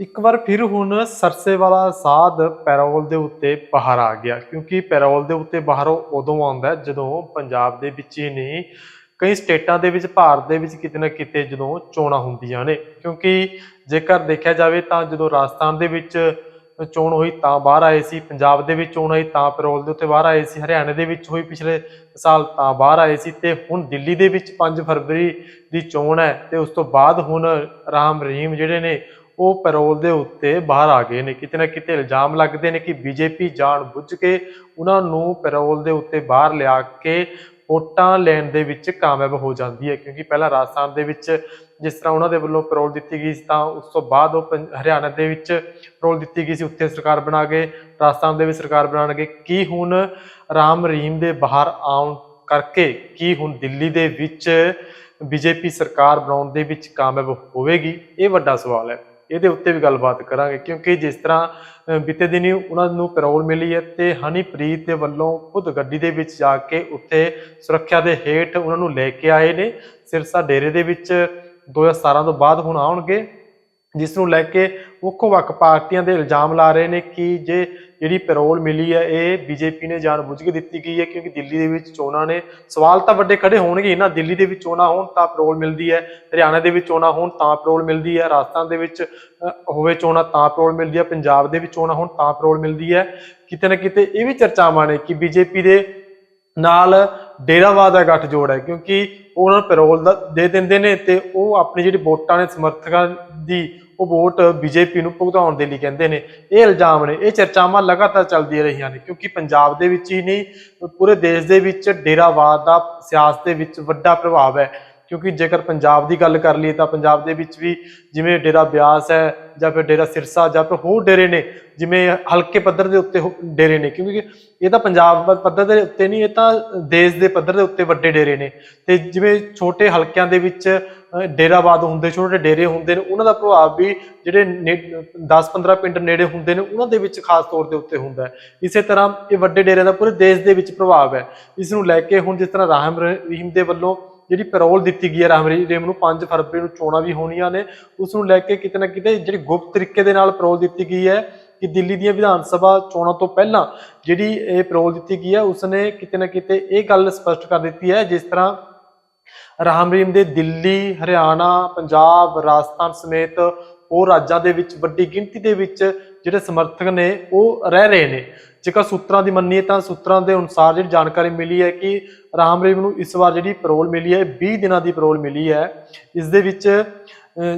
ਇੱਕ ਵਾਰ ਫਿਰ ਹੁਣ ਸਰਸੇ ਵਾਲਾ ਸਾਧ ਪੈਰੋਲ ਦੇ ਉੱਤੇ ਬਾਹਰ ਆ ਗਿਆ, ਕਿਉਂਕਿ ਪੈਰੋਲ ਦੇ ਉੱਤੇ ਬਾਹਰੋਂ ਉਦੋਂ ਆਉਂਦਾ ਜਦੋਂ ਪੰਜਾਬ ਦੇ ਵਿੱਚ ਹੀ ਨਹੀਂ, ਕਈ ਸਟੇਟਾਂ ਦੇ ਵਿੱਚ, ਭਾਰਤ ਦੇ ਵਿੱਚ ਕਿਤੇ ਨਾ ਕਿਤੇ ਜਦੋਂ ਚੋਣਾਂ ਹੁੰਦੀਆਂ ਨੇ, ਕਿਉਂਕਿ ਜੇਕਰ ਦੇਖਿਆ ਜਾਵੇ ਤਾਂ ਜਦੋਂ ਰਾਜਸਥਾਨ ਦੇ ਵਿੱਚ ਚੋਣ ਹੋਈ ਤਾਂ ਬਾਹਰ ਆਏ ਸੀ, ਪੰਜਾਬ ਦੇ ਵਿੱਚ ਚੋਣ ਹੋਈ ਤਾਂ ਪੈਰੋਲ ਦੇ ਉੱਤੇ ਬਾਹਰ ਆਏ ਸੀ, ਹਰਿਆਣਾ ਦੇ ਵਿੱਚ ਹੋਈ ਪਿਛਲੇ ਸਾਲ ਤਾਂ ਬਾਹਰ ਆਏ ਸੀ ਤੇ ਹੁਣ ਦਿੱਲੀ ਦੇ ਵਿੱਚ 5 ਫਰਵਰੀ ਦੀ ਚੋਣ ਹੈ ਤੇ ਉਸ ਤੋਂ ਬਾਅਦ ਹੁਣ ਰਾਮ ਰਹੀਮ ਜਿਹੜੇ ਨੇ ਉਹ ਪੈਰੋਲ ਦੇ ਉੱਤੇ ਬਾਹਰ ਆ ਗਏ ਨੇ। ਕਿਤੇ ਨਾ ਕਿਤੇ ਇਲਜ਼ਾਮ ਲੱਗਦੇ ਨੇ ਕਿ ਬੀਜੇਪੀ ਜਾਣ ਬੁੱਝ ਕੇ ਉਹਨਾਂ ਨੂੰ ਪੈਰੋਲ ਦੇ ਉੱਤੇ ਬਾਹਰ ਲਿਆ ਕੇ ਵੋਟਾਂ ਲੈਣ ਦੇ ਵਿੱਚ ਕਾਮਯਾਬ ਹੋ ਜਾਂਦੀ ਹੈ। ਕਿਉਂਕਿ ਪਹਿਲਾਂ ਰਾਜਸਥਾਨ ਦੇ ਵਿੱਚ ਜਿਸ ਤਰ੍ਹਾਂ ਉਹਨਾਂ ਦੇ ਵੱਲੋਂ ਪੈਰੋਲ ਦਿੱਤੀ ਗਈ ਸੀ, ਤਾਂ ਉਸ ਤੋਂ ਬਾਅਦ ਉਹ ਪੰ- ਹਰਿਆਣਾ ਦੇ ਵਿੱਚ ਪੈਰੋਲ ਦਿੱਤੀ ਗਈ ਸੀ, ਉੱਥੇ ਸਰਕਾਰ ਬਣਾ ਕੇ ਰਾਜਸਥਾਨ ਦੇ ਵਿੱਚ ਸਰਕਾਰ ਬਣਾਉਣਗੇ। ਕੀ ਹੁਣ ਰਾਮ ਰਹੀਮ ਦੇ ਬਾਹਰ ਆਉਣ ਕਰਕੇ ਕੀ ਹੁਣ ਦਿੱਲੀ ਦੇ ਵਿੱਚ ਬੀਜੇਪੀ ਸਰਕਾਰ ਬਣਾਉਣ ਦੇ ਵਿੱਚ ਕਾਮਯਾਬ ਹੋਵੇਗੀ? ਇਹ ਵੱਡਾ ਸਵਾਲ ਹੈ। ਇਹਦੇ ਉੱਤੇ ਵੀ ਗੱਲਬਾਤ ਕਰਾਂਗੇ, ਕਿਉਂਕਿ ਜਿਸ ਤਰ੍ਹਾਂ ਬੀਤੇ ਦਿਨੀ ਉਹਨਾਂ ਨੂੰ ਪੈਰੋਲ ਮਿਲੀ ਹੈ ਤੇ ਹਨੀਪ੍ਰੀਤ ਦੇ ਵੱਲੋਂ ਖੁਦ ਗੱਡੀ ਦੇ ਵਿੱਚ ਜਾ ਕੇ ਉੱਥੇ ਸੁਰੱਖਿਆ ਦੇ ਹੇਠ ਉਹਨਾਂ ਨੂੰ ਲੈ ਕੇ ਆਏ ਨੇ। ਸਿਰਸਾ ਡੇਰੇ ਦੇ ਵਿੱਚ 2017 ਤੋਂ ਬਾਅਦ ਹੁਣ ਆਉਣਗੇ, ਜਿਸ ਨੂੰ ਲੈ ਕੇ ਵੱਖੋ ਵੱਖ ਪਾਰਟੀਆਂ ਦੇ ਇਲਜ਼ਾਮ ਲਾ ਰਹੇ ਨੇ ਕਿ ਜੇ ਜਿਹੜੀ ਪੈਰੋਲ ਮਿਲੀ ਹੈ, ਇਹ ਬੀਜੇਪੀ ਨੇ ਜਾਣ ਬੁੱਝ ਕੇ ਦਿੱਤੀ ਗਈ ਹੈ ਕਿਉਂਕਿ ਦਿੱਲੀ ਦੇ ਵਿੱਚ ਚੋਣਾਂ ਨੇ। ਸਵਾਲ ਤਾਂ ਵੱਡੇ ਖੜੇ ਹੋਣਗੇ ਨਾ ਦਿੱਲੀ ਦੇ ਵਿੱਚ ਚੋਣਾਂ ਹੋਣ ਤਾਂ ਪੈਰੋਲ ਮਿਲਦੀ ਹੈ, ਹਰਿਆਣਾ ਦੇ ਵਿੱਚ ਚੋਣਾਂ ਹੋਣ ਤਾਂ ਪੈਰੋਲ ਮਿਲਦੀ ਹੈ, ਰਾਜਸਥਾਨ ਦੇ ਵਿੱਚ ਹੋਵੇ ਚੋਣਾਂ ਤਾਂ ਪੈਰੋਲ ਮਿਲਦੀ ਹੈ, ਪੰਜਾਬ ਦੇ ਵਿੱਚ ਚੋਣਾਂ ਹੋਣ ਤਾਂ ਪੈਰੋਲ ਮਿਲਦੀ ਹੈ। ਕਿਤੇ ਨਾ ਕਿਤੇ ਇਹ ਵੀ ਚਰਚਾਵਾਂ ਨੇ ਕਿ ਬੀਜੇਪੀ ਦੇ ਨਾਲ ਡੇਰਾਵਾਦ ਦਾ ਗੱਠਜੋੜ ਹੈ, ਕਿਉਂਕਿ ਉਹਨਾਂ ਨੂੰ ਪੈਰੋਲ ਦਾ ਦੇ ਦਿੰਦੇ ਨੇ ਤੇ ਉਹ ਆਪਣੀ ਜਿਹੜੀ ਵੋਟਾਂ ਨੇ ਸਮਰਥਕਾਂ ਦੀ ਉਹ ਵੋਟ ਬੀਜੇਪੀ ਨੂੰ ਭੁਗਤਾਉਣ ਦੇ ਲਈ ਕਹਿੰਦੇ ਨੇ। ਇਹ ਇਲਜ਼ਾਮ ਨੇ, ਇਹ ਚਰਚਾਵਾਂ ਲਗਾਤਾਰ ਚੱਲਦੀਆਂ ਰਹੀਆਂ ਨੇ ਕਿਉਂਕਿ ਪੰਜਾਬ ਦੇ ਵਿੱਚ ਹੀ ਨਹੀਂ, ਪੂਰੇ ਦੇਸ਼ ਦੇ ਵਿੱਚ ਡੇਰਾਵਾਦ ਦਾ ਸਿਆਸਤ ਦੇ ਵਿੱਚ ਵੱਡਾ ਪ੍ਰਭਾਵ ਹੈ। ਕਿਉਂਕਿ ਜੇਕਰ ਪੰਜਾਬ ਦੀ ਗੱਲ ਕਰ ਲਈਏ ਤਾਂ ਪੰਜਾਬ ਦੇ ਵਿੱਚ ਵੀ ਜਿਵੇਂ ਡੇਰਾ ਬਿਆਸ ਹੈ ਜਾਂ ਫਿਰ ਡੇਰਾ ਸਿਰਸਾ ਜਾਂ ਫਿਰ ਹੋਰ ਡੇਰੇ ਨੇ ਜਿਵੇਂ ਹਲਕੇ ਪੱਧਰ ਦੇ ਉੱਤੇ ਹੋ- ਡੇਰੇ ਨੇ ਕਿਉਂਕਿ ਇਹ ਤਾਂ ਪੰਜਾਬ ਪੱਧਰ ਦੇ ਉੱਤੇ ਨਹੀਂ ਇਹ ਤਾਂ ਦੇਸ਼ ਦੇ ਪੱਧਰ ਦੇ ਉੱਤੇ ਵੱਡੇ ਡੇਰੇ ਨੇ। ਤੇ ਜਿਵੇਂ ਛੋਟੇ ਹਲਕਿਆਂ ਦੇ ਵਿੱਚ ਅ, ਡੇਰਾਵਾਦ ਹੁੰਦੇ ਛੋਟੇ ਡੇਰੇ ਹੁੰਦੇ ਨੇ ਉਹਨਾਂ ਦਾ ਪ੍ਰਭਾਵ ਵੀ ਜਿਹੜੇ 10-15 ਪਿੰਡ ਨੇੜੇ ਹੁੰਦੇ ਨੇ ਉਹਨਾਂ ਦੇ ਵਿੱਚ ਖਾਸ ਤੌਰ ਦੇ ਉੱਤੇ ਹੁੰਦਾ ਹੈ। ਇਸੇ ਤਰ੍ਹਾਂ ਇਹ ਵੱਡੇ ਡੇਰਿਆਂ ਦਾ ਪੂਰੇ ਦੇਸ਼ ਦੇ ਵਿੱਚ ਪ੍ਰਭਾਵ ਹੈ। ਇਸ ਨੂੰ ਲੈ ਕੇ ਹੁਣ ਜਿਸ ਤਰ੍ਹਾਂ ਰਾਹਮ ਰਹੀਮ ਦੇ ਵੱਲੋਂ ਜਿਹੜੀ ਪੈਰੋਲ ਦਿੱਤੀ ਗਈ ਹੈ ਰਾਮ ਰਹੀਮ ਨੂੰ 5 ਫਰਵਰੀ ਨੂੰ ਚੋਣਾਂ ਵੀ ਹੋਣੀਆਂ ਨੇ। ਉਸ ਨੂੰ ਲੈ ਕੇ ਕਿਤੇ ਨਾ ਕਿਤੇ ਜਿਹੜੀ ਗੁਪਤ ਤਰੀਕੇ ਦੇ ਨਾਲ ਪੈਰੋਲ ਦਿੱਤੀ ਗਈ ਹੈ ਕਿ ਦਿੱਲੀ ਦੀਆਂ ਵਿਧਾਨ ਸਭਾ ਚੋਣਾਂ ਤੋਂ ਪਹਿਲਾਂ ਜਿਹੜੀ ਇਹ ਪੈਰੋਲ ਦਿੱਤੀ ਗਈ ਹੈ, ਉਸਨੇ ਕਿਤੇ ਨਾ ਕਿਤੇ ਇਹ ਗੱਲ ਸਪਸ਼ਟ ਕਰ ਦਿੱਤੀ ਹੈ, ਜਿਸ ਤਰ੍ਹਾਂ ਰਾਮ ਰਹੀਮ ਦੇ ਦਿੱਲੀ, ਹਰਿਆਣਾ, ਪੰਜਾਬ, ਰਾਜਸਥਾਨ ਸਮੇਤ ਹੋਰ ਰਾਜਾਂ ਦੇ ਵਿੱਚ ਵੱਡੀ ਗਿਣਤੀ ਦੇ ਵਿੱਚ ਜਿਹੜੇ ਸਮਰਥਕ ਨੇ, ਉਹ ਰਹਿ ਰਹੇ ਨੇ। ਜੇਕਰ ਸੂਤਰਾਂ ਦੀ ਮੰਨੀਏ ਤਾਂ ਸੂਤਰਾਂ ਦੇ ਅਨੁਸਾਰ ਜਿਹੜੀ ਜਾਣਕਾਰੀ ਮਿਲੀ ਹੈ ਕਿ ਰਾਮ ਰਹੀਮ ਨੂੰ ਇਸ ਵਾਰ ਜਿਹੜੀ ਪੈਰੋਲ ਮਿਲੀ ਹੈ 20 ਦਿਨਾਂ ਦੀ ਪੈਰੋਲ ਮਿਲੀ ਹੈ। ਇਸ ਦੇ ਵਿੱਚ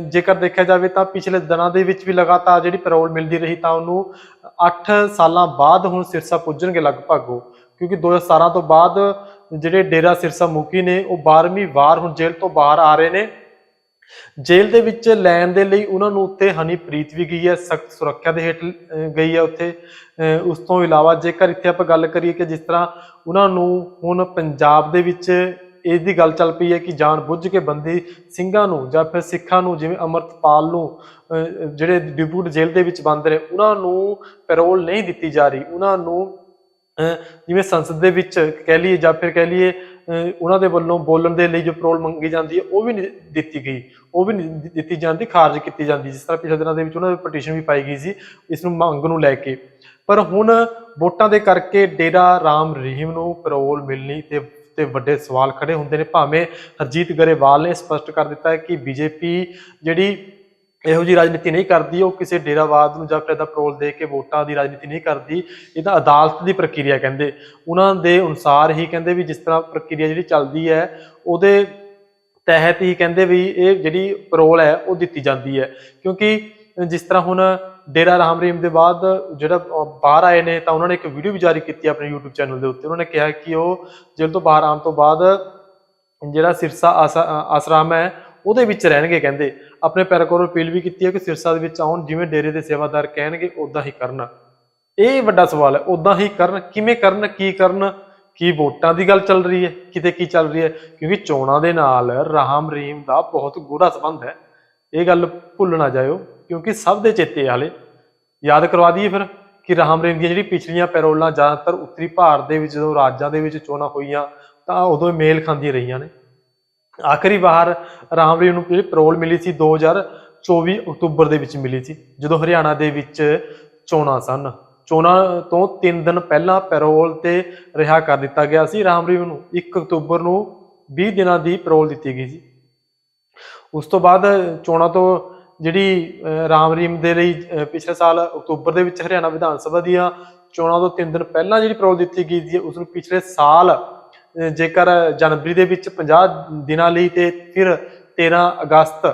ਜੇਕਰ ਦੇਖਿਆ ਜਾਵੇ ਤਾਂ ਪਿਛਲੇ ਦਿਨਾਂ ਦੇ ਵਿੱਚ ਵੀ ਲਗਾਤਾਰ ਜਿਹੜੀ ਪੈਰੋਲ ਮਿਲਦੀ ਰਹੀ ਤਾਂ ਉਹਨੂੰ 8 ਸਾਲਾਂ ਬਾਅਦ ਹੁਣ ਸਿਰਸਾ ਪੁੱਜਣਗੇ ਲਗਭਗ ਉਹ। ਕਿਉਂਕਿ 2017 ਤੋਂ ਬਾਅਦ ਜਿਹੜੇ ਡੇਰਾ ਸਿਰਸਾ ਮੁਖੀ ਨੇ, ਉਹ 12ਵੀਂ ਵਾਰ ਹੁਣ ਜੇਲ੍ਹ ਤੋਂ ਬਾਹਰ ਆ ਰਹੇ ਨੇ। ਜੇਲ੍ਹ ਦੇ ਵਿੱਚ ਲੈਣ ਦੇ ਲਈ ਉਹਨਾਂ ਨੂੰ ਉੱਥੇ ਹਨੀਪ੍ਰੀਤ ਵੀ ਗਈ ਹੈ ਸਖਤ ਸੁਰੱਖਿਆ ਦੇ ਹੇਠ ਗਈ ਹੈ ਉੱਥੇ। ਅਹ, ਉਸ ਤੋਂ ਇਲਾਵਾ ਜੇਕਰ ਇੱਥੇ ਆਪਾਂ ਗੱਲ ਕਰੀਏ ਕਿ ਜਿਸ ਤਰ੍ਹਾਂ ਉਹਨਾਂ ਨੂੰ ਹੁਣ ਪੰਜਾਬ ਦੇ ਵਿੱਚ ਇਸ ਦੀ ਗੱਲ ਚੱਲ ਪਈ ਹੈ ਕਿ ਜਾਣ ਬੁੱਝ ਕੇ ਬੰਦੀ ਸਿੰਘਾਂ ਨੂੰ ਜਾਂ ਫਿਰ ਸਿੱਖਾਂ ਨੂੰ ਜਿਵੇਂ ਅਮਰਤਪਾਲ ਨੂੰ ਅਹ, ਜਿਹੜੇ ਡਿਪੂਟ ਜੇਲ੍ਹ ਦੇ ਵਿੱਚ ਬੰਦ ਰਹੇ ਉਹਨਾਂ ਨੂੰ ਪੈਰੋਲ ਨਹੀਂ ਦਿੱਤੀ ਜਾ ਰਹੀ। ਉਹਨਾਂ ਨੂੰ ਅਹ, ਜਿਵੇਂ ਸੰਸਦ ਦੇ ਵਿੱਚ ਕਹਿ ਲਈਏ ਜਾਂ ਫਿਰ ਕਹਿ ਲਈਏ ਉਹਨਾਂ ਦੇ ਵੱਲੋਂ ਬੋਲਣ ਦੇ ਲਈ ਜੋ ਪੈਰੋਲ ਮੰਗੀ ਜਾਂਦੀ ਹੈ, ਉਹ ਵੀ ਨਹੀਂ ਦਿੱਤੀ ਗਈ। ਉਹ ਵੀ ਨਹੀਂ ਦਿੱਤੀ ਜਾਂਦੀ ਖਾਰਜ ਕੀਤੀ ਜਾਂਦੀ। ਜਿਸ ਤਰ੍ਹਾਂ ਪਿਛਲੇ ਦਿਨਾਂ ਦੇ ਵਿੱਚ ਉਹਨਾਂ ਦੀ ਪਟੀਸ਼ਨ ਵੀ ਪਾਈ ਗਈ ਸੀ, ਇਸ ਨੂੰ ਮੰਗ ਨੂੰ ਲੈ ਕੇ। ਪਰ ਹੁਣ ਵੋਟਾਂ ਦੇ ਕਰਕੇ ਡੇਰਾ ਰਾਮ ਰਹੀਮ ਨੂੰ ਪੈਰੋਲ ਮਿਲਣੀ ਤੇ ਤੇ ਵੱਡੇ ਸਵਾਲ ਖੜੇ ਹੁੰਦੇ ਨੇ। ਭਾਵੇਂ ਹਰਜੀਤ ਗਰੇਵਾਲ ਨੇ ਸਪਸ਼ਟ ਕਰ ਦਿੱਤਾ ਹੈ ਕਿ ਬੀਜੇਪੀ ਜਿਹੜੀ ਇਹੋ ਜੀ ਰਾਜਨੀਤੀ ਨਹੀਂ ਕਰਦੀ, ਉਹ ਕਿਸੇ ਡੇਰਾਵਾਦ ਨੂੰ ਜਾਂ ਫਿਰ ਇਹਦਾ ਪਰੋਲ ਦੇ ਕੇ ਵੋਟਾਂ ਦੀ ਰਾਜਨੀਤੀ ਨਹੀਂ ਕਰਦੀ। ਇਹ ਤਾਂ ਅਦਾਲਤ ਦੀ ਪ੍ਰਕਿਰਿਆ ਕਹਿੰਦੇ। ਉਹਨਾਂ ਦੇ ਅਨੁਸਾਰ ਹੀ ਕਹਿੰਦੇ ਵੀ ਜਿਸ ਤਰ੍ਹਾਂ ਪ੍ਰਕਿਰਿਆ ਜਿਹੜੀ ਚੱਲਦੀ ਹੈ, ਉਹਦੇ ਤਹਿਤ ਹੀ ਕਹਿੰਦੇ ਵੀ ਇਹ ਜਿਹੜੀ ਪਰੋਲ ਹੈ, ਉਹ ਦਿੱਤੀ ਜਾਂਦੀ ਹੈ। ਕਿਉਂਕਿ ਜਿਸ ਤਰ੍ਹਾਂ ਹੁਣ ਡੇਰਾ ਰਾਮ ਰਹੀਮ ਦੇ ਬਾਅਦ ਜਿਹੜਾ ਬਾਹਰ ਆਏ ਨੇ, ਤਾਂ ਉਹਨਾਂ ਨੇ ਇੱਕ ਵੀਡੀਓ ਵੀ ਜਾਰੀ ਕੀਤੀ ਆਪਣੇ YouTube ਚੈਨਲ ਦੇ ਉੱਤੇ। ਉਹਨਾਂ ਨੇ ਕਿਹਾ ਕਿ ਉਹ ਜੇਲ੍ਹ ਤੋਂ ਬਾਹਰ ਆਉਣ ਤੋਂ ਬਾਅਦ ਜਿਹੜਾ ਸਿਰਸਾ ਆਸਾ- ਆਸਰਾਮ ਹੈ ਉਹਦੇ ਵਿੱਚ ਰਹਿਣਗੇ ਕਹਿੰਦੇ, ਆਪਣੇ ਪੈਰਕੋਰ ਅਪੀਲ ਵੀ ਕੀਤੀ ਹੈ ਕਿ ਸਿਰਸਾ ਦੇ ਵਿੱਚ ਆਉਣ, ਜਿਵੇਂ ਡੇਰੇ ਦੇ ਸੇਵਾਦਾਰ ਕਹਿਣਗੇ ਉਦਾਂ ਹੀ ਕਰਨ। ਇਹ ਵੱਡਾ ਸਵਾਲ ਹੈ ਉਦਾਂ ਹੀ ਕਰਨ, ਕਿਵੇਂ ਕਰਨ, ਕੀ ਕਰਨ, ਕੀ ਵੋਟਾਂ ਦੀ ਗੱਲ ਚੱਲ ਰਹੀ ਹੈ, ਕਿਤੇ ਕੀ ਚੱਲ ਰਹੀ ਹੈ, ਕਿਉਂਕਿ ਚੋਣਾਂ ਦੇ ਨਾਲ ਰਾਮ ਰਹੀਮ ਦਾ ਬਹੁਤ ਗੂੜਾ ਸੰਬੰਧ ਹੈ। ਇਹ ਗੱਲ ਭੁੱਲ ਨਾ ਜਾਇਓ, ਕਿਉਂਕਿ ਸਭ ਦੇ ਚੇਤੇ ਹਾਲੇ। ਯਾਦ ਕਰਵਾ ਦਈਏ ਫਿਰ ਕਿ ਰਾਮ ਰਹੀਮ ਦੀਆਂ ਜਿਹੜੀ ਪਿਛਲੀਆਂ ਪੈਰੋਲਾਂ ਜ਼ਿਆਦਾਤਰ ਉੱਤਰੀ ਭਾਰਤ ਦੇ ਵਿੱਚ, ਜਦੋਂ ਰਾਜਾਂ ਦੇ ਵਿੱਚ ਚੋਣਾਂ ਹੋਈਆਂ, ਤਾਂ ਉਦੋਂ ਇਹ ਮੇਲ ਖਾਂਦੀਆਂ ਰਹੀਆਂ ਨੇ। ਆਖਰੀ ਵਾਰ ਰਾਮ ਰਹੀਮ ਨੂੰ ਜਿਹੜੀ ਪੈਰੋਲ ਮਿਲੀ ਸੀ 2000 24 ਅਕਤੂਬਰ ਦੇ ਵਿੱਚ ਮਿਲੀ ਸੀ ਜਦੋਂ ਹਰਿਆਣਾ ਦੇ ਵਿੱਚ ਚੋਣਾਂ ਸਨ। ਚੋਣਾਂ ਤੋਂ 3 ਦਿਨ ਪਹਿਲਾਂ ਪੈਰੋਲ ਤੇ ਰਿਹਾ ਕਰ ਦਿੱਤਾ ਗਿਆ ਸੀ ਰਾਮ ਰਹੀਮ ਨੂੰ। 1 ਅਕਤੂਬਰ ਨੂੰ 20 ਦਿਨਾਂ ਦੀ ਪੈਰੋਲ ਦਿੱਤੀ ਗਈ ਸੀ। ਉਸ ਤੋਂ ਬਾਅਦ ਚੋਣਾਂ ਤੋਂ ਜਿਹੜੀ ਅਹ, ਰਾਮ ਰਹੀਮ ਦੇ ਲਈ ਪਿਛਲੇ ਸਾਲ ਅਕਤੂਬਰ ਦੇ ਵਿੱਚ ਹਰਿਆਣਾ ਵਿਧਾਨ ਸਭਾ ਦੀਆਂ ਚੋਣਾਂ ਤੋਂ 3 ਦਿਨ ਪਹਿਲਾਂ ਜਿਹੜੀ ਪੈਰੋਲ ਦਿੱਤੀ ਗਈ ਸੀ ਉਸ ਨੂੰ ਪਿਛਲੇ ਸਾਲ ਜੇਕਰ ਜਨਵਰੀ ਦੇ ਵਿੱਚ 50 ਦਿਨਾਂ ਲਈ ਤੇ ਫਿਰ 13 ਅਗਸਤ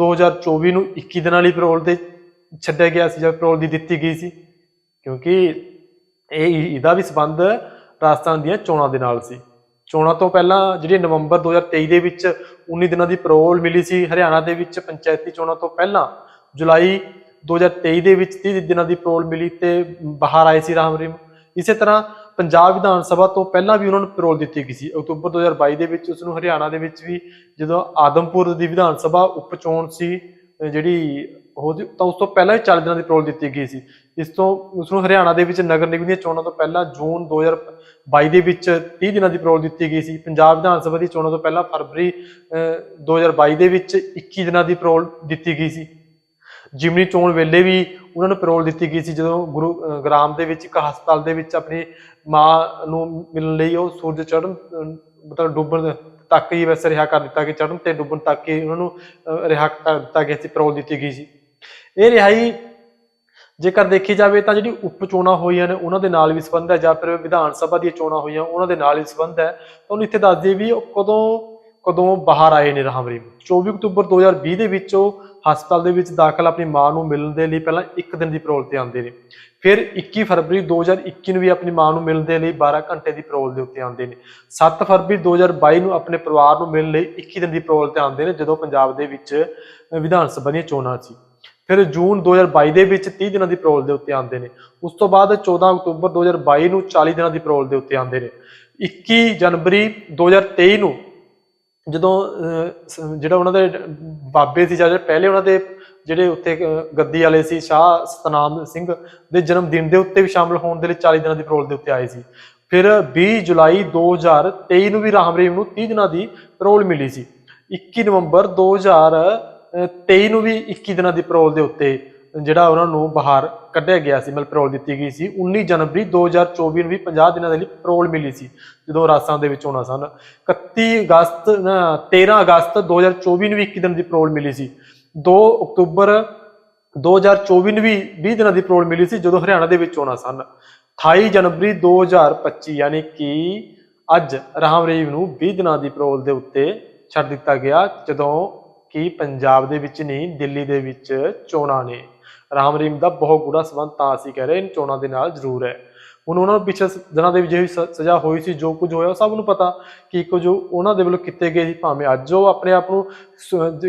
2024 ਨੂੰ 21 ਦਿਨਾਂ ਲਈ ਪੈਰੋਲ ਤੇ ਛੱਡਿਆ ਗਿਆ ਸੀ, ਜਾਂ ਪੈਰੋਲ ਦੀ ਦਿੱਤੀ ਗਈ ਸੀ। ਕਿਉਂਕਿ ਇਹ ਇਹਦਾ ਵੀ ਸੰਬੰਧ ਰਾਜਸਥਾਨ ਦੀਆਂ ਚੋਣਾਂ ਦੇ ਨਾਲ ਸੀ। ਚੋਣਾਂ ਤੋਂ ਪਹਿਲਾਂ ਜਿਹੜੀ ਨਵੰਬਰ 2023 ਦੇ ਵਿੱਚ 19 ਦਿਨਾਂ ਦੀ ਪੈਰੋਲ ਮਿਲੀ ਸੀ, ਹਰਿਆਣਾ ਦੇ ਵਿੱਚ ਪੰਚਾਇਤੀ ਚੋਣਾਂ ਤੋਂ ਪਹਿਲਾਂ ਜੁਲਾਈ 2023 ਦੇ ਵਿੱਚ 30 ਦਿਨਾਂ ਦੀ ਪੈਰੋਲ ਮਿਲੀ ਤੇ ਬਾਹਰ ਆਏ ਸੀ ਰਾਮ ਰਹੀਮ ਇਸੇ ਤਰ੍ਹਾਂ ਪੰਜਾਬ ਵਿਧਾਨ ਸਭਾ ਤੋਂ ਪਹਿਲਾਂ ਵੀ ਉਹਨਾਂ ਨੂੰ ਪੈਰੋਲ ਦਿੱਤੀ ਗਈ ਸੀ। ਅਕਤੂਬਰ 2022 ਦੇ ਵਿੱਚ ਉਸ ਨੂੰ ਹਰਿਆਣਾ ਦੇ ਵਿੱਚ ਵੀ ਜਦੋਂ ਆਦਮਪੁਰ ਦੀ ਵਿਧਾਨ ਸਭਾ ਉਪ ਚੋਣ ਸੀ ਜਿਹੜੀ ਉਹਦੀ ਤਾਂ ਉਸ ਤੋਂ ਪਹਿਲਾਂ ਹੀ 40 ਦਿਨਾਂ ਦੀ ਪੈਰੋਲ ਦਿੱਤੀ ਗਈ ਸੀ। ਇਸ ਤੋਂ ਉਸ ਨੂੰ ਹਰਿਆਣਾ ਦੇ ਵਿੱਚ ਨਗਰ ਨਿਗਮ ਦੀਆਂ ਚੋਣਾਂ ਤੋਂ ਪਹਿਲਾਂ ਜੂਨ 2022 ਦੇ ਵਿੱਚ 30 ਦਿਨਾਂ ਦੀ ਪੈਰੋਲ ਦਿੱਤੀ ਗਈ ਸੀ। ਪੰਜਾਬ ਵਿਧਾਨ ਸਭਾ ਦੀ ਚੋਣਾਂ ਤੋਂ ਪਹਿਲਾਂ ਫਰਵਰੀ ਅਹ, 2022 ਦੇ ਵਿੱਚ 21 ਦਿਨਾਂ ਦੀ ਪੈਰੋਲ ਦਿੱਤੀ ਗਈ ਸੀ। ਜਿਮਨੀ ਚੋਣ ਵੇਲੇ ਵੀ ਉਹਨਾਂ ਨੂੰ ਪੈਰੋਲ ਦਿੱਤੀ ਗਈ ਸੀ, ਜਦੋਂ ਗੁਰੂ ਗ੍ਰਾਮ ਦੇ ਵਿੱਚ ਇੱਕ ਹਸਪਤਾਲ ਦੇ ਵਿੱਚ ਆਪਣੀ ਮਾਂ ਨੂੰ ਮਿਲਣ ਲਈ ਉਹ ਸੂਰਜ ਚੜ੍ਹਨ ਮਤਲਬ ਡੁੱਬਣ ਤੱਕ ਹੀ ਵੈਸੇ ਰਿਹਾ ਕਰ ਦਿੱਤਾ ਕਿ ਚੜ੍ਹਨ ਤੇ ਡੁੱਬਣ ਤੱਕ ਹੀ ਉਹਨਾਂ ਨੂੰ ਰਿਹਾ ਕਰ ਦਿੱਤਾ ਗਿਆ ਸੀ ਪੈਰੋਲ ਦਿੱਤੀ ਗਈ ਸੀ। ਇਹ ਰਿਹਾਈ ਜੇਕਰ ਦੇਖੀ ਜਾਵੇ ਤਾਂ ਜਿਹੜੀ ਉਪ ਚੋਣਾਂ ਹੋਈਆਂ ਨੇ, ਉਹਨਾਂ ਦੇ ਨਾਲ ਵੀ ਸੰਬੰਧ ਹੈ, ਜਾਂ ਫਿਰ ਵਿਧਾਨ ਸਭਾ ਦੀਆਂ ਚੋਣਾਂ ਹੋਈਆਂ, ਉਹਨਾਂ ਦੇ ਨਾਲ ਹੀ ਸੰਬੰਧ ਹੈ। ਤੁਹਾਨੂੰ ਇੱਥੇ ਦੱਸ ਦਈਏ ਵੀ ਉਹ ਕਦੋਂ ਕਦੋਂ ਬਾਹਰ ਆਏ ਨੇ ਰਾਮ ਰਹੀਮ 24 ਅਕਤੂਬਰ 2020 ਦੇ ਵਿੱਚ ਉਹ ਹਸਪਤਾਲ ਦੇ ਵਿੱਚ ਦਾਖਲ ਆਪਣੀ ਮਾਂ ਨੂੰ ਮਿਲਣ ਦੇ ਲਈ ਪਹਿਲਾਂ ਇੱਕ ਦਿਨ ਦੀ ਪੈਰੋਲ ਤੇ ਆਉਂਦੇ ਨੇ। ਫਿਰ 21 ਫਰਵਰੀ 2021 ਨੂੰ ਵੀ ਆਪਣੀ ਮਾਂ ਨੂੰ ਮਿਲਣ ਦੇ ਲਈ 12 ਘੰਟੇ ਦੀ ਪੈਰੋਲ ਦੇ ਉੱਤੇ ਆਉਂਦੇ ਨੇ। 7 ਫਰਵਰੀ 2022 ਨੂੰ ਆਪਣੇ ਪਰਿਵਾਰ ਨੂੰ ਮਿਲਣ ਲਈ 21 ਦਿਨ ਦੀ ਪੈਰੋਲ ਤੇ ਆਉਂਦੇ ਨੇ, ਜਦੋਂ ਪੰਜਾਬ ਦੇ ਵਿੱਚ ਵਿਧਾਨ ਸਭਾ ਦੀਆਂ ਚੋਣਾਂ ਸੀ। ਫਿਰ ਜੂਨ 2022 ਦੇ ਵਿੱਚ 30 ਦਿਨਾਂ ਦੀ ਪੈਰੋਲ ਦੇ ਉੱਤੇ ਆਉਂਦੇ ਨੇ। ਉਸ ਤੋਂ ਬਾਅਦ 14 ਅਕਤੂਬਰ 2022 ਨੂੰ 40 ਦਿਨਾਂ ਦੀ ਪੈਰੋਲ ਦੇ ਉੱਤੇ ਆਉਂਦੇ ਨੇ। 21 ਜਨਵਰੀ 2023 ਨੂੰ ਜਦੋਂ ਜਿਹੜਾ ਉਹਨਾਂ ਦੇ ਬਾਬੇ ਸੀ ਜਾਂ ਜਿਹੜੇ ਪਹਿਲੇ ਉਹਨਾਂ ਦੇ ਜਿਹੜੇ ਉੱਥੇ ਗੱਦੀ ਵਾਲੇ ਸੀ, ਸ਼ਾਹ ਸਤਨਾਮ ਸਿੰਘ ਦੇ ਜਨਮ ਦਿਨ ਦੇ ਉੱਤੇ ਵੀ ਸ਼ਾਮਲ ਹੋਣ ਦੇ ਲਈ 40 ਦਿਨਾਂ ਦੀ ਪੈਰੋਲ ਦੇ ਉੱਤੇ ਆਏ ਸੀ। ਫਿਰ 20 ਜੁਲਾਈ 2023 ਨੂੰ ਵੀ ਰਾਮ ਰਹੀਮ ਨੂੰ 30 ਦਿਨਾਂ ਦੀ ਪੈਰੋਲ ਮਿਲੀ ਸੀ। 21 ਨਵੰਬਰ 2023 ਨੂੰ ਵੀ 21 ਦਿਨਾਂ ਦੀ ਪੈਰੋਲ ਦੇ ਉੱਤੇ ਜਿਹੜਾ ਉਹਨਾਂ ਨੂੰ ਬਾਹਰ ਕੱਢਿਆ ਗਿਆ ਸੀ ਮਤਲਬ ਪੈਰੋਲ ਦਿੱਤੀ ਗਈ ਸੀ 19 ਜਨਵਰੀ 2024 ਨੂੰ ਵੀ 50 ਦਿਨਾਂ ਦੇ ਲਈ ਪੈਰੋਲ ਮਿਲੀ ਸੀ ਜਦੋਂ ਰਾਜਸਥਾਨ ਦੇ ਵਿੱਚ ਹੋਣਾ ਸਨ। 31 ਅਗਸਤ ਨਾ, 13 ਅਗਸਤ 2024 ਨੂੰ ਵੀ 21 ਦਿਨ ਦੀ ਪੈਰੋਲ ਮਿਲੀ ਸੀ। 2 ਅਕਤੂਬਰ 2024 ਨੂੰ ਵੀ 20 ਦਿਨਾਂ ਦੀ ਪੈਰੋਲ ਮਿਲੀ ਸੀ ਜਦੋਂ ਹਰਿਆਣਾ ਦੇ ਵਿੱਚ ਹੋਣਾ ਸਨ। 28 ਜਨਵਰੀ 2025 ਯਾਨੀ ਕਿ ਅੱਜ ਰਾਮ ਰਹੀਮ ਨੂੰ 20 ਦਿਨਾਂ ਦੀ ਪੈਰੋਲ ਦੇ ਉੱਤੇ ਛੱਡ ਦਿੱਤਾ ਗਿਆ ਜਦੋਂ ਕਿ ਪੰਜਾਬ ਦੇ ਵਿੱਚ ਨਹੀਂ ਦਿੱਲੀ ਦੇ ਵਿੱਚ ਚੋਣਾਂ ਨੇ। ਰਾਮ ਰਹੀਮ ਦਾ ਬਹੁਤ ਗੂੜਾ ਸੰਬੰਧ ਤਾਂ ਅਸੀਂ ਕਹਿ ਰਹੇ ਚੋਣਾਂ ਦੇ ਨਾਲ ਜ਼ਰੂਰ ਹੈ। ਹੁਣ ਉਹਨਾਂ ਨੂੰ ਪਿਛਲੇ ਦਿਨਾਂ ਦੇ ਵਿੱਚ ਜਿਹੜੀ ਸਜ਼ਾ ਹੋਈ ਸੀ, ਜੋ ਕੁਝ ਹੋਇਆ ਸਭ ਨੂੰ ਪਤਾ ਕਿ ਇੱਕ ਜੋ ਉਹਨਾਂ ਦੇ ਵੱਲੋਂ ਕੀਤੇ ਗਏ ਸੀ, ਭਾਵੇਂ ਅੱਜ ਉਹ ਆਪਣੇ ਆਪ ਨੂੰ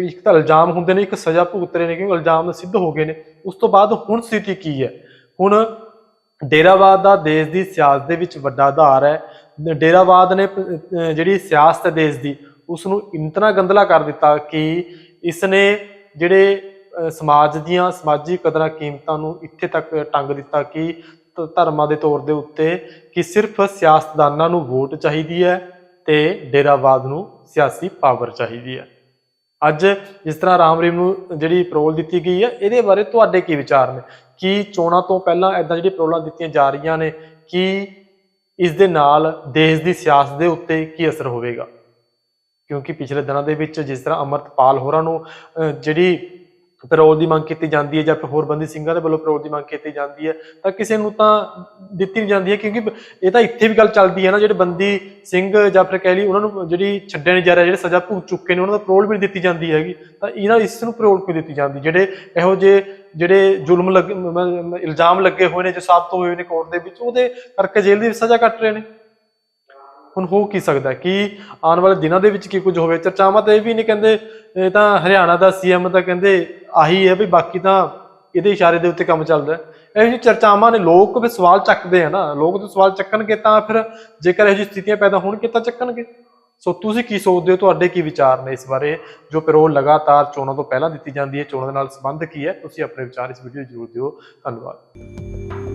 ਇੱਕ ਤਾਂ ਇਲਜ਼ਾਮ ਹੁੰਦੇ ਨੇ, ਇੱਕ ਸਜ਼ਾ ਭੁਗਤ ਰਹੇ ਨੇ, ਕਿਉਂਕਿ ਇਲਜ਼ਾਮ ਸਿੱਧ ਹੋ ਗਏ ਨੇ। ਉਸ ਤੋਂ ਬਾਅਦ ਹੁਣ ਸਥਿਤੀ ਕੀ ਹੈ? ਹੁਣ ਡੇਰਾਵਾਦ ਦਾ ਦੇਸ਼ ਦੀ ਸਿਆਸਤ ਦੇ ਵਿੱਚ ਵੱਡਾ ਆਧਾਰ ਹੈ। ਡੇਰਾਵਾਦ ਨੇ ਅਹ ਜਿਹੜੀ ਸਿਆਸਤ ਹੈ ਦੇਸ਼ ਦੀ ਉਸ ਨੂੰ ਇੰਤਨਾ ਗੰਦਲਾ ਕਰ ਦਿੱਤਾ ਕਿ ਇਸ ਨੇ ਜਿਹੜੇ ਸਮਾਜ ਦੀਆਂ ਸਮਾਜਿਕ ਕਦਰਾਂ ਕੀਮਤਾਂ ਨੂੰ ਇੱਥੇ ਤੱਕ ਟੰਗ ਦਿੱਤਾ ਕਿ ਧਰਮਾਂ ਦੇ ਤੌਰ ਦੇ ਉੱਤੇ ਕਿ ਸਿਰਫ ਸਿਆਸਤਦਾਨਾਂ ਨੂੰ ਵੋਟ ਚਾਹੀਦੀ ਹੈ ਤੇ ਡੇਰਾਵਾਦ ਨੂੰ ਸਿਆਸੀ ਪਾਵਰ ਚਾਹੀਦੀ ਹੈ। ਅੱਜ ਜਿਸ ਤਰ੍ਹਾਂ ਰਾਮ ਰਹੀਮ ਨੂੰ ਜਿਹੜੀ ਪ੍ਰੋਲ ਦਿੱਤੀ ਗਈ ਹੈ, ਇਹਦੇ ਬਾਰੇ ਤੁਹਾਡੇ ਕੀ ਵਿਚਾਰ ਨੇ? ਕੀ ਚੋਣਾਂ ਤੋਂ ਪਹਿਲਾਂ ਐਦਾਂ ਜਿਹੜੀ ਪ੍ਰੋਲਾਂ ਦਿੱਤੀਆਂ ਜਾ ਰਹੀਆਂ ਨੇ, ਕੀ ਇਸ ਦੇ ਨਾਲ ਦੇਸ਼ ਦੀ ਸਿਆਸਤ ਦੇ ਉੱਤੇ ਕੀ ਅਸਰ ਹੋਵੇਗਾ? ਕਿਉਂਕਿ ਪਿਛਲੇ ਦਿਨਾਂ ਦੇ ਵਿੱਚ ਜਿਸ ਤਰ੍ਹਾਂ ਅਮਰਤਪਾਲ ਹੋਰਾਂ ਨੂੰ ਜਿਹੜੀ ਪੈਰੋਲ ਦੀ ਮੰਗ ਕੀਤੀ ਜਾਂਦੀ ਹੈ ਜਾਂ ਫਿਰ ਹੋਰ ਬੰਦੀ ਸਿੰਘਾਂ ਦੇ ਵੱਲੋਂ ਪੈਰੋਲ ਦੀ ਮੰਗ ਕੀਤੀ ਜਾਂਦੀ ਹੈ, ਤਾਂ ਕਿਸੇ ਨੂੰ ਤਾਂ ਦਿੱਤੀ ਨਹੀਂ ਜਾਂਦੀ ਹੈ ਕਿਉਂਕਿ ਇਹ ਤਾਂ ਇੱਥੇ ਵੀ ਗੱਲ ਚੱਲਦੀ ਹੈ ਨਾ, ਜਿਹੜੇ ਬੰਦੀ ਸਿੰਘ ਜਾਂ ਫਿਰ ਕਹਿ ਲਈ ਉਹਨਾਂ ਨੂੰ ਜਿਹੜੀ ਛੱਡਿਆ ਨਹੀਂ ਜਾ ਰਿਹਾ, ਜਿਹੜੇ ਸਜ਼ਾ ਭੁਗਤ ਚੁੱਕੇ ਨੇ, ਉਹਨਾਂ ਦਾ ਪੈਰੋਲ ਵੀ ਨਹੀਂ ਦਿੱਤੀ ਜਾਂਦੀ ਹੈਗੀ। ਤਾਂ ਇਹਨਾਂ ਇਸ ਨੂੰ ਪੈਰੋਲ ਕਿਉਂ ਦਿੱਤੀ ਜਾਂਦੀ? ਜਿਹੜੇ ਇਹੋ ਜਿਹੇ, ਜਿਹੜੇ ਜ਼ੁਲਮ ਲੱਗੇ ਇਲਜ਼ਾਮ ਲੱਗੇ ਹੋਏ ਨੇ, ਜੋ ਸਾਬਤ ਹੋਏ ਨੇ ਕੋਰਟ ਦੇ ਵਿੱਚ, ਉਹਦੇ ਕਰਕੇ ਜੇਲ੍ਹ ਦੀ ਸਜ਼ਾ ਕੱਟ ਰਹੇ ਨੇ। ਹੁਣ ਹੋ ਕੀ ਸਕਦਾ? ਹੈ ਕਿ ਆਉਣ ਵਾਲੇ ਦਿਨਾਂ ਦੇ ਵਿੱਚ ਕੀ ਕੁਝ ਹੋਵੇ? ਚਰਚਾਵਾਂ ਤਾਂ ਇਹ ਵੀ ਨੇ ਕਹਿੰਦੇ, ਇਹ ਤਾਂ ਹਰਿਆਣਾ ਦਾ ਸੀਐਮ ਤਾਂ ਕਹਿੰਦੇ ਆਹੀ ਹੈ ਵੀ ਬਾਕੀ ਤਾਂ ਇਹਦੇ ਇਸ਼ਾਰੇ ਦੇ ਉੱਤੇ ਕੰਮ ਚੱਲਦਾ ਇਹੋ ਜਿਹੀ ਚਰਚਾਵਾਂ ਨੇ, ਲੋਕ ਵੀ ਸਵਾਲ ਚੱਕਦੇ ਆ ਨਾ। ਲੋਕ ਤੇ ਸਵਾਲ ਚੱਕਣਗੇ ਤਾਂ ਫਿਰ ਜੇਕਰ ਇਹੋ ਜਿਹੀ ਸਥਿਤੀਆਂ ਪੈਦਾ ਹੋਣਗੇ ਤਾਂ ਚੱਕਣਗੇ। ਸੋ ਤੁਸੀਂ ਕੀ ਸੋਚਦੇ ਹੋ? ਤੁਹਾਡੇ ਕੀ ਵਿਚਾਰ ਨੇ ਇਸ ਬਾਰੇ, ਜੋ ਪੈਰੋਲ ਲਗਾਤਾਰ ਚੋਣਾਂ ਤੋਂ ਪਹਿਲਾਂ ਦਿੱਤੀ ਜਾਂਦੀ ਹੈ, ਚੋਣਾਂ ਦੇ ਨਾਲ ਸੰਬੰਧ ਕੀ ਹੈ? ਤੁਸੀਂ ਆਪਣੇ ਵਿਚਾਰ ਇਸ ਵੀਡੀਓ ਜ਼ਰੂਰ ਦਿਓ। ਧੰਨਵਾਦ।